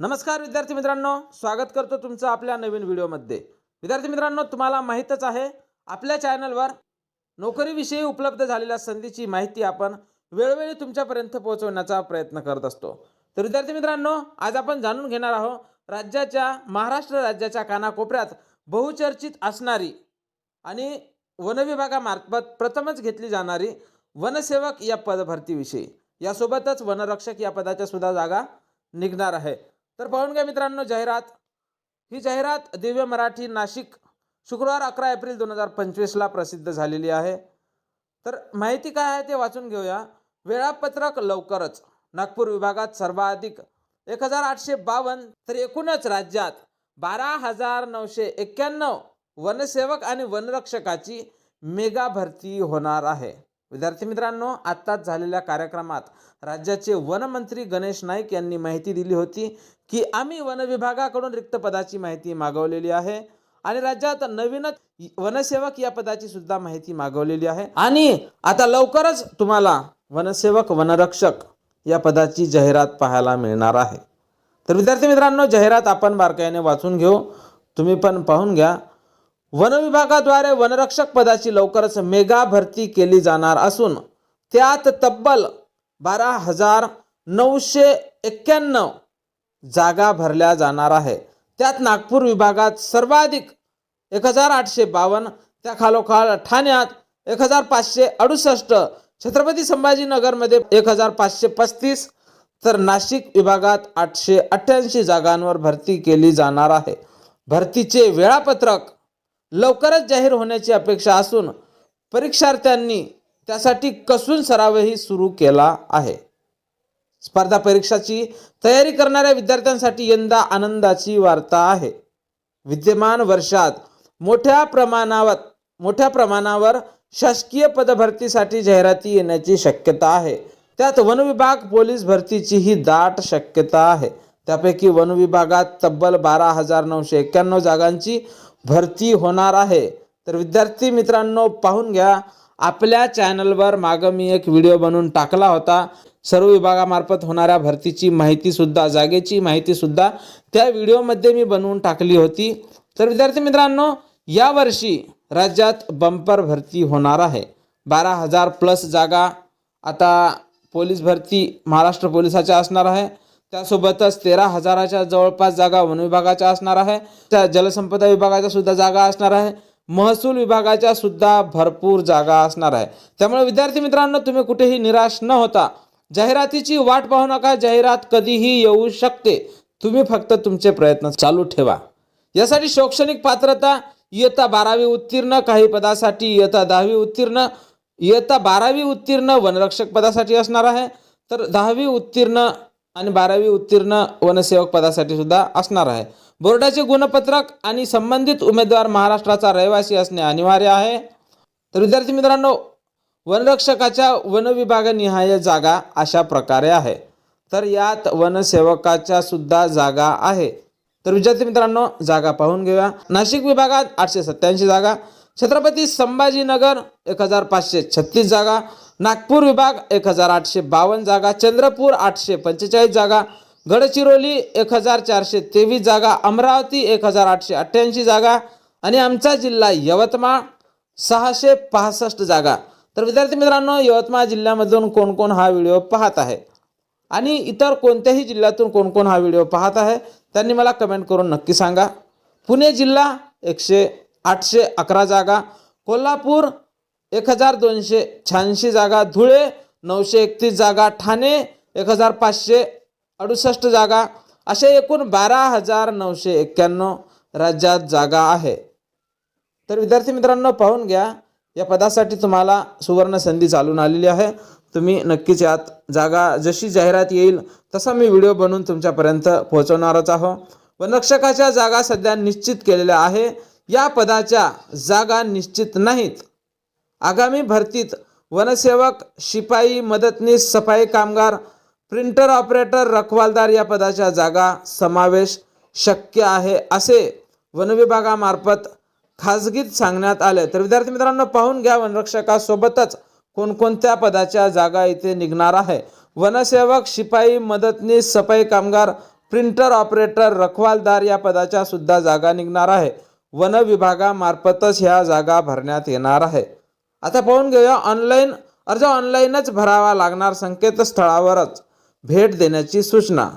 नमस्कार विद्यार्थी मित्रांनो स्वागत करतो तुमचं आपल्या नवीन व्हिडिओमध्ये. विद्यार्थी मित्रांनो तुम्हाला माहीतच आहे आपल्या चॅनलवर नोकरीविषयी उपलब्ध झालेल्या संधीची माहिती आपण वेळोवेळी तुमच्यापर्यंत पोहोचवण्याचा प्रयत्न करत असतो. तर विद्यार्थी मित्रांनो आज आपण जाणून घेणार आहोत राज्याच्या महाराष्ट्र राज्याच्या कानाकोपऱ्यात बहुचर्चित असणारी आणि वनविभागामार्फत प्रथमच घेतली जाणारी वनसेवक या पदभरतीविषयी. यासोबतच वनरक्षक या पदाच्या सुद्धा जागा निघणार आहे. तर पाहून घ्या मित्रांनो जाहिरात. ही जाहिरात दिव्य मराठी नाशिक शुक्रवार अकरा एप्रिल दोन हजार पंचवीसला प्रसिद्ध झालेली आहे. तर माहिती काय आहे ते वाचून घेऊया. वेळापत्रक लवकरच. नागपूर विभागात सर्वाधिक एक हजार आठशे बावन्न तर एकूणच राज्यात बारा हजार नऊशे एक्क्याण्णव वनसेवक आणि वनरक्षकाची मेगा भरती होणार आहे. विद्यार्थी मित्रांनो आत्ताच झालेल्या कार्यक्रमात राज्याचे वनमंत्री गणेश नाईक यांनी माहिती दिली होती की आम्ही वनविभागाकडून रिक्त पदाची माहिती मागवलेली आहे आणि राज्यात नवीनच वनसेवक या पदाची सुद्धा माहिती मागवलेली आहे. आणि आता लवकरच तुम्हाला वनसेवक वनरक्षक या पदाची जाहिरात पाहायला मिळणार आहे. तर विद्यार्थी मित्रांनो जाहिरात आपण बारकाईने वाचून घेऊ. तुम्ही पण पाहून घ्या. वनविभागाद्वारे वनरक्षक पदाची लवकरच मेगा भरती केली जाणार असून त्यात तब्बल बारा हजार नऊशे एक्क्याण्णव जागा भरल्या जाणार आहे. त्यात नागपूर विभागात सर्वाधिक एक हजार आठशे बावन्न त्या खालोखाल ठाण्यात एक हजार पाचशे अडुसष्ट छत्रपती संभाजीनगरमध्ये एक हजार पाचशे पस्तीस तर नाशिक विभागात आठशे अठ्ठ्याऐंशी जागांवर भरती केली जाणार आहे. भरतीचे वेळापत्रक लवकरच जाहीर होण्याची अपेक्षा असून परीक्षार्थ्यांनी त्यासाठी कसून सरावही सुरू केला आहे. स्पर्धा परीक्षाची तयारी करणाऱ्या विद्यार्थ्यांसाठी यंदा आनंदाची वार्ता आहे. विद्यमान वर्षात मोठ्या प्रमाणावर मोठ्या प्रमाणावर शासकीय पदभरतीसाठी जाहिराती येण्याची शक्यता आहे. त्यात वनविभाग पोलीस भरतीचीही दाट शक्यता आहे. त्यापैकी वनविभागात तब्बल बारा हजार नऊशे एक्क्याण्णव जागांची भरती होणार आहे. तर विद्यार्थी मित्रांनो पाहून घ्या. आपल्या चॅनलवर मागं मी एक व्हिडिओ बनवून टाकला होता. सर्व विभागामार्फत होणाऱ्या भरतीची माहितीसुद्धा जागेची माहितीसुद्धा त्या व्हिडिओमध्ये मी बनवून टाकली होती. तर विद्यार्थी मित्रांनो यावर्षी राज्यात बंपर भरती होणार आहे. बारा हजार प्लस जागा आता पोलीस भरती महाराष्ट्र पोलिसाच्या असणार आहे. त्यासोबतच तेरा हजाराच्या जवळपास जागा वन विभागाच्या असणार आहे. त्या जलसंपदा विभागाच्या सुद्धा जागा असणार आहे. महसूल विभागाच्या सुद्धा भरपूर जागा असणार आहे. त्यामुळे विद्यार्थी मित्रांनो तुम्ही कुठेही निराश न होता जाहिरातीची वाट पाहू नका. जाहिरात कधीही येऊ शकते. तुम्ही फक्त तुमचे प्रयत्न चालू ठेवा. यासाठी शैक्षणिक पात्रता इयत्ता बारावी उत्तीर्ण काही पदासाठी इयत्ता दहावी उत्तीर्ण इयत्ता बारावी उत्तीर्ण वनरक्षक पदासाठी असणार आहे. तर दहावी उत्तीर्ण आणि बारावी उत्तीर्ण वनसेवक पदासाठी सुद्धा असणार आहे. बोर्डाचे गुणपत्रक आणि संबंधित उमेदवार महाराष्ट्राचा रहिवासी असणे अनिवार्य आहे. तर विद्यार्थी मित्रांनो वनरक्षकाच्या वनविभागनिहाय जागा अशा प्रकारे आहे. तर यात वनसेवकाच्या सुद्धा जागा आहे. तर विद्यार्थी मित्रांनो जागा पाहून घेऊया. नाशिक विभागात आठशे सत्याऐंशी जागा छत्रपती संभाजीनगर एक हजार पाचशे छत्तीस जागा नागपूर विभाग एक हजार आठशे बावन्न जागा चंद्रपूर आठशे पंचेचाळीस जागा गडचिरोली एक हजार चारशे तेवीस जागा अमरावती एक हजार आठशे अठ्ठ्याऐंशी जागा आणि आमचा जिल्हा यवतमाळ सहाशे पासष्ट जागा. तर विद्यार्थी मित्रांनो यवतमाळ जिल्ह्यामधून कोण कोण हा व्हिडिओ पाहत आहे? आणि इतर कोणत्याही जिल्ह्यातून कोण कोण हा व्हिडिओ पाहत आहे त्यांनी मला कमेंट करून नक्की सांगा. पुणे जिल्हा एकशे आठशे अकरा जागा कोल्हापूर एक हजार दोनशे शहाऐंशी जागा धुळे नऊशे एकतीस जागा ठाणे एक हजार पाचशे अडुसष्ट जागा असे एकूण बारा हजार नऊशे एक्क्याण्णव राज्यात जागा आहे. तर विद्यार्थी मित्रांनो पाहून घ्या या पदासाठी तुम्हाला सुवर्ण संधी चालून आलेली आहे. तुम्ही नक्कीच यात जागा जशी जाहिरात येईल तसा मी व्हिडिओ बनवून तुमच्यापर्यंत पोहोचवणारच आहो. वनरक्षकाच्या जागा सध्या निश्चित केलेल्या आहे. या पदाच्या जागा निश्चित नाहीत. आगामी भरतीत वनसेवक शिपाई मदतनीस सफाई कामगार प्रिंटर ऑपरेटर रखवालदार या पदाच्या जागा समावेश शक्य आहे असे वनविभागामार्फत खाजगीत सांगण्यात आले. तर विद्यार्थी मित्रांनो पाहून घ्या वनरक्षकासोबतच कोणकोणत्या पदाच्या जागा इथे निघणार आहे. वनसेवक शिपाई मदतनीस सफाई कामगार प्रिंटर ऑपरेटर रखवालदार या पदाच्या सुद्धा जागा निघणार आहे. वन विभागामार्फतच ह्या जागा भरण्यात येणार आहे. आता पाहून घेऊया ऑनलाईन अर्ज ऑनलाईनच भरावा लागणार संकेतस्थळावरच. भेट देण्याची सूचना.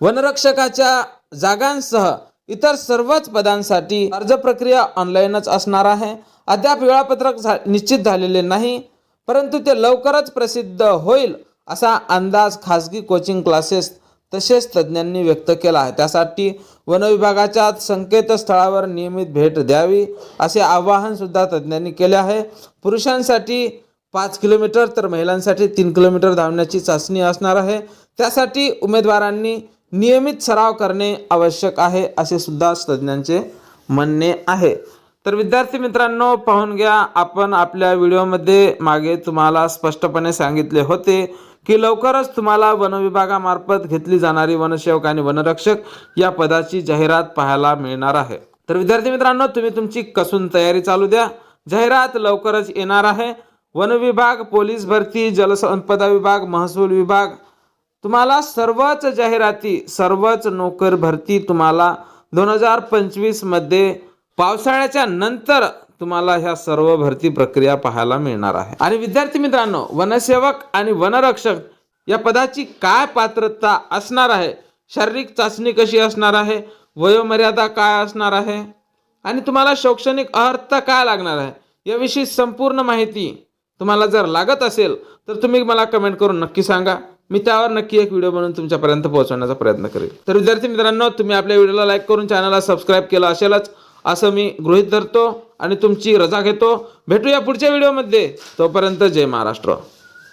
वनरक्षकाच्या जागांसह इतर सर्वच पदांसाठी अर्ज प्रक्रिया ऑनलाईनच असणार आहे. अद्याप वेळापत्रक झा- निश्चित झालेले नाही परंतु ते लवकरच प्रसिद्ध होईल असा अंदाज खाजगी कोचिंग क्लासेस तसेच तज्ज्ञांनी व्यक्त केला आहे. त्यासाठी वनविभागाच्या संकेतस्थळावर नियमित भेट द्यावी असे आवाहनसुद्धा तज्ज्ञांनी केले आहे. पुरुषांसाठी पाच किलोमीटर तर महिलांसाठी तीन किलोमीटर धावण्याची चाचणी असणार आहे. त्यासाठी उमेदवारांनी नियमित सराव करणे आवश्यक आहे असे सुद्धा तज्ज्ञांचे म्हणणे आहे. तर विद्यार्थी मित्रांनो पाहून घ्या आपण आपल्या व्हिडिओमध्ये मागे तुम्हाला स्पष्टपणे सांगितले होते की लवकरच तुम्हाला वनविभागामार्फत घेतली जाणारी वनसेवक आणि वनरक्षक या पदाची जाहिरात पाहायला मिळणार आहे. तर विद्यार्थी मित्रांनो तुम्ही तुमची कसून तयारी चालू द्या. जाहिरात लवकरच येणार आहे. वन विभाग पोलीस भरती जलसंपदा विभाग महसूल विभाग तुम्हाला सर्वच जाहिराती सर्वच नोकर भरती तुम्हाला दोन हजार पंचवीसमध्ये पावसाळ्याच्या नंतर तुम्हाला ह्या सर्व भरती प्रक्रिया पाहायला मिळणार आहे. आणि विद्यार्थी मित्रांनो वनसेवक आणि वनरक्षक या पदाची काय पात्रता असणार आहे? शारीरिक चाचणी कशी असणार आहे? वयोमर्यादा काय असणार आहे? आणि तुम्हाला शैक्षणिक अर्थ काय लागणार आहे? याविषयी संपूर्ण माहिती तुम्हाला जर लागत असेल तर तुम्ही मला कमेंट करून नक्की सांगा. मी त्यावर नक्की एक व्हिडिओ बनवून तुमच्यापर्यंत पोहोचवण्याचा प्रयत्न करेल. तर विद्यार्थी मित्रांनो तुम्ही आपल्या व्हिडिओला लाईक करून चॅनलला सबस्क्राईब केलं असेलच असं मी गृहीत धरतो आणि तुमची रजा घेतो. भेटूया पुढच्या व्हिडिओमध्ये तोपर्यंत जय महाराष्ट्र.